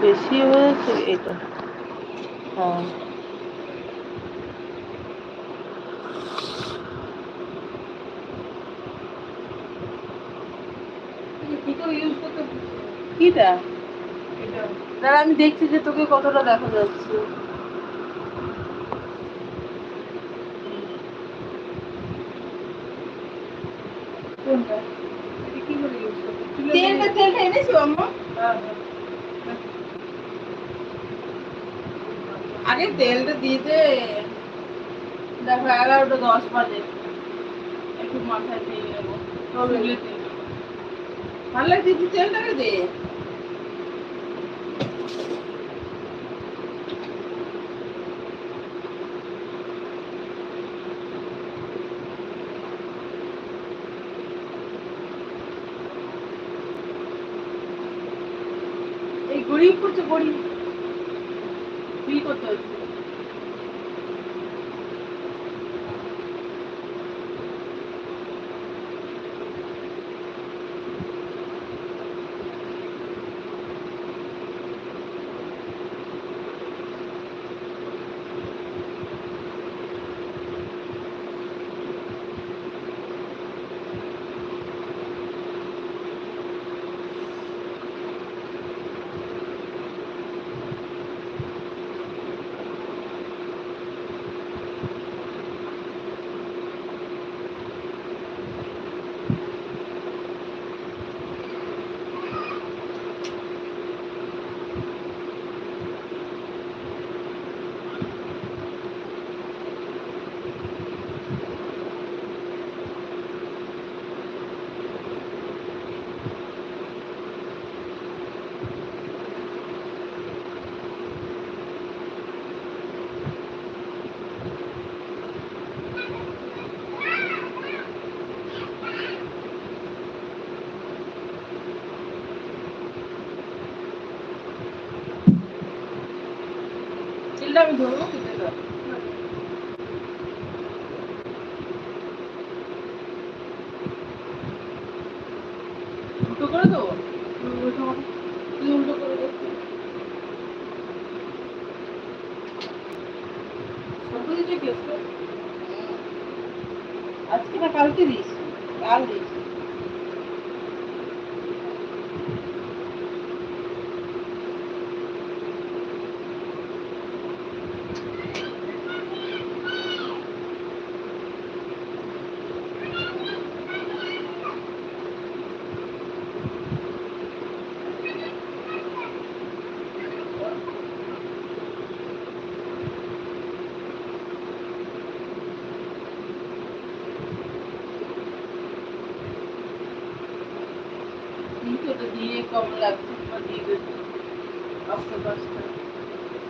বেশি হয়েছে এটা। হ্যাঁ। কিটা? দাঁড়া আমি দেখছি যে তোকে কতটা দেখা যাচ্ছে। তেলটা তেলটা এনেছো আম্মা? আগে তেলটা দিতে দেখো এগারোটা দশ বাজে। একটু মাথায় দিয়ে নেব। তেল ভালো লাগছে তুই তেলটাকে দে। এই গরিব করছে, গরিব। করতে হচ্ছে তেলটা আমি ধরবো কি তেলটা উল্টো করে দেবো? উল্টো করে দে কত দিচ্ছে আজকে? আজকে না কালকে দিস কাল দিস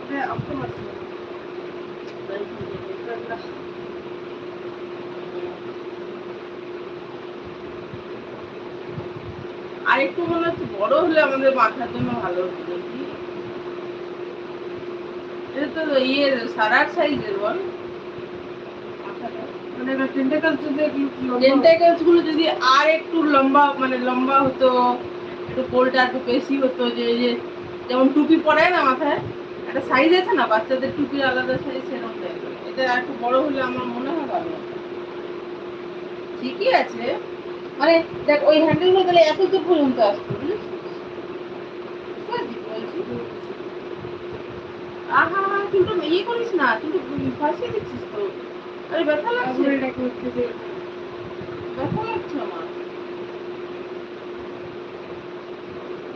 হ্যাঁ আরেকটু মনে হচ্ছে বড় হলে আমাদের মাথার জন্য ভালো হতো দেখি এটা তো ইয়ে সারার সাইজের বল মানে মানে ঠিকই আছে। মানে দেখ, ওই হ্যান্ডেলগুলো তাহলে এত দূর পর্যন্ত আসতো কিন্তু ইয়ে করিস না, কিন্তু ফাঁসিয়ে দিচ্ছিস তো। আরে ব্যথা লাগছে? ব্যথা লাগছে আমার।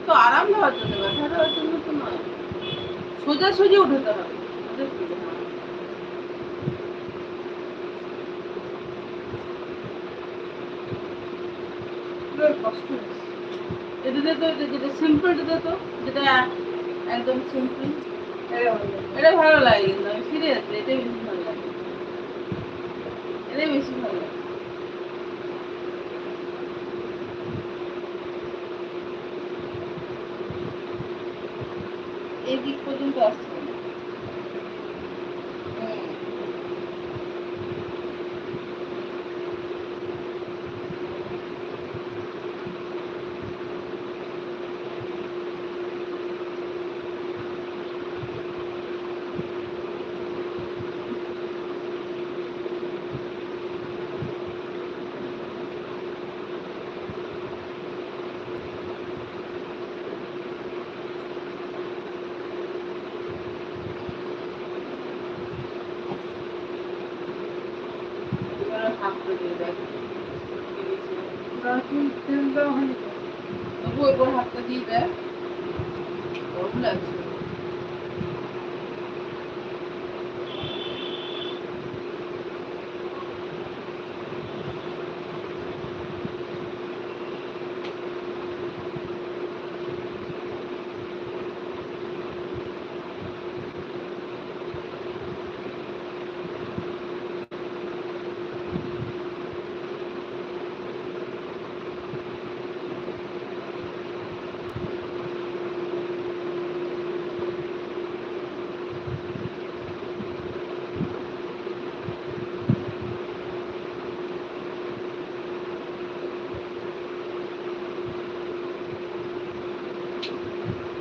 তো আরাম দেওয়ার জন্য ব্যথা দেওয়ার জন্য তো নয়। সোজা সোজা উঠাতে হবে। কষ্ট তো যেটা সিম্পল যেটা তো যেটা একদম সিম্পল এটা ভালো লাগে। কিন্তু আমি সিরিয়াস এটাই ভালো এটাই বেশি ভালো এদিক পর্যন্ত আসছে না। হুম। তেল দেওয়া হয়নি তো। তবু ওপর হাতটা দিয়ে দেয় গরম লাগছে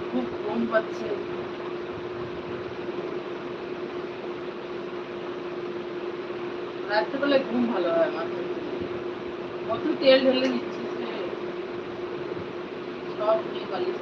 খুব পাচ্ছে। রাত্রেবেলায় ঘুম ভালো হয় মাথায় কত তেল ঢেলে দিচ্ছিস রে সব নিয়ে পালিশ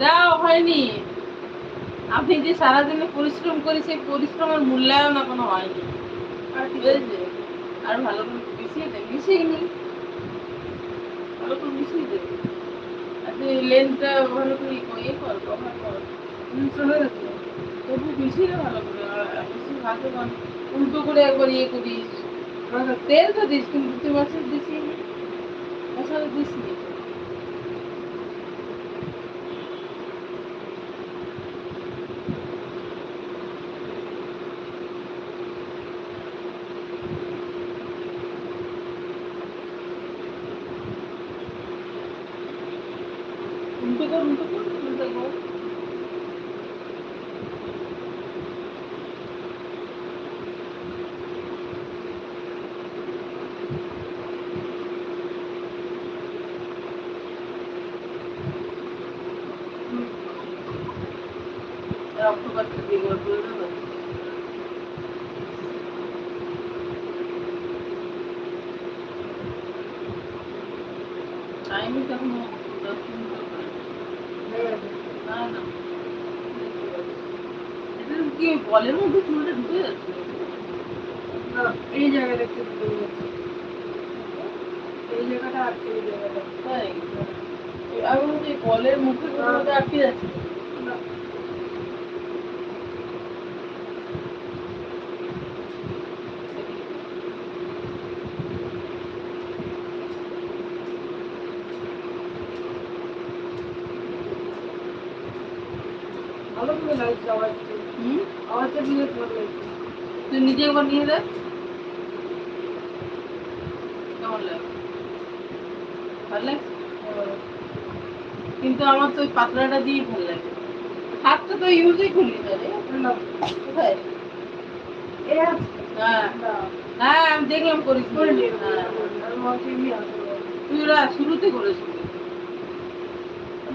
যাও হয়নি। আপনি যে সারাদিনে পরিশ্রম করি সেই পরিশ্রমের মূল্যায়ন এখনও হয়নি। আর ভালো করে মিশিয়ে দেন মিশিয়ে নি। ভালো করে মিশিয়ে দেন আপনি লেন্সটা ভালো করে ইয়ে কর, কভার কর। জিনিসটা হয়ে তবু মিশিয়ে ভালো করে। আর বেশি কর উল্টো করে একবার ইয়ে করিস। তেল তো দিস কিন্তু তুই মাছের দিসি মশলা দিস নি উল্টো কর উল্টো কর উল্টো কর টাইমই দশ মিনিট না না এটা কি বলের মধ্যে চুলটা ঢুকে যাচ্ছে। না এই জায়গাটা একটু ঢুকে এই জায়গাটা আটকে জায়গাটা তাই আমি বলের মুখে মধ্যে আটকে যাচ্ছে না ভালো করে লাগছে আওয়াজটা হুম আওয়াজটা বিরাট ভালো লাগছে তুই নিজে একবার নিয়ে দেখ কেমন লাগে? ভালো লাগছে কিন্তু আমার তো ওই পাতলাটা দিয়েই ভালো লাগে। হাতটা তো ইউজই না না কোথায়? এ হ্যাঁ। হ্যাঁ আমি দেখলাম করিস। করে হ্যাঁ। তুই ওরা শুরুতে করেছিলি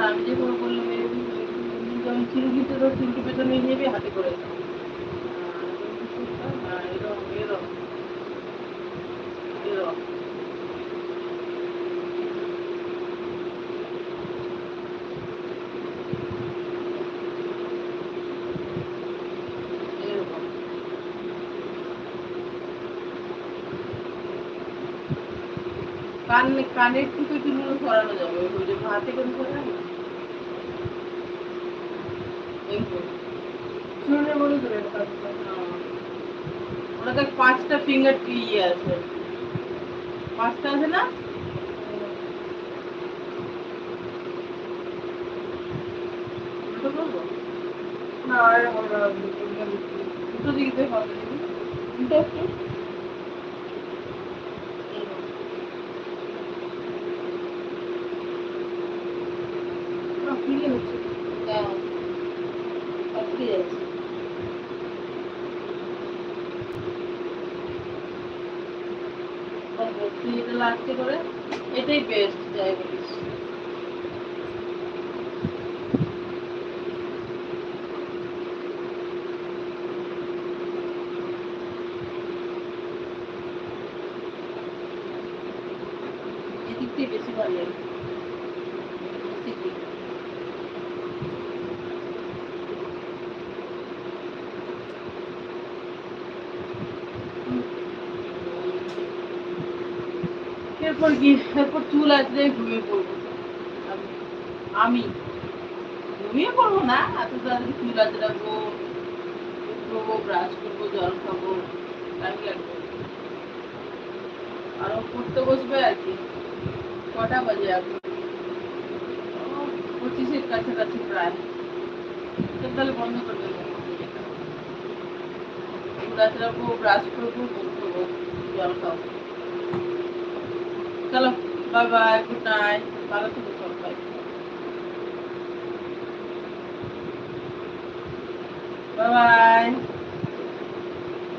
না আমি যেভাবে বললাম এরকম তো চুলটি পেছনে নিয়ে যাবি হাতে করে কান, কানের টুকে চুলগুলো সরানো যাবে, ওই যে হাতে করে না এই তো। ওটাতে ইয়ে পাঁচটা আছে না? আর দুটো দিকে হবে। দুটো একটু ফিরে হচ্ছে হ্যাঁ আটকে যাচ্ছে করব। এটা করে এটাই বেস্ট যাই বলিস এদিক দিয়ে বেশি ভালো লাগে এদিক দিয়ে। এরপর কি এরপর চুল আসলে ঘুমিয়ে পড়ব। আমি- ঘুমিয়ে পড়ব না, এত তাড়াতাড়ি চুল আঁচড়াবো উঠবো ব্রাশ করব, জল খাব টাইম লাগবে আরও পড়তে বসবে আর কি। কটা বাজে এখন? পঁচিশের কাছাকাছি প্রায়। তাহলে বন্ধ করে দেবো। চুল আঁচড়াবো ব্রাশ করব ধোবো জল খাব। চলো বাই বাই গুড নাইট ভালো থেকো সবাই। Bye bye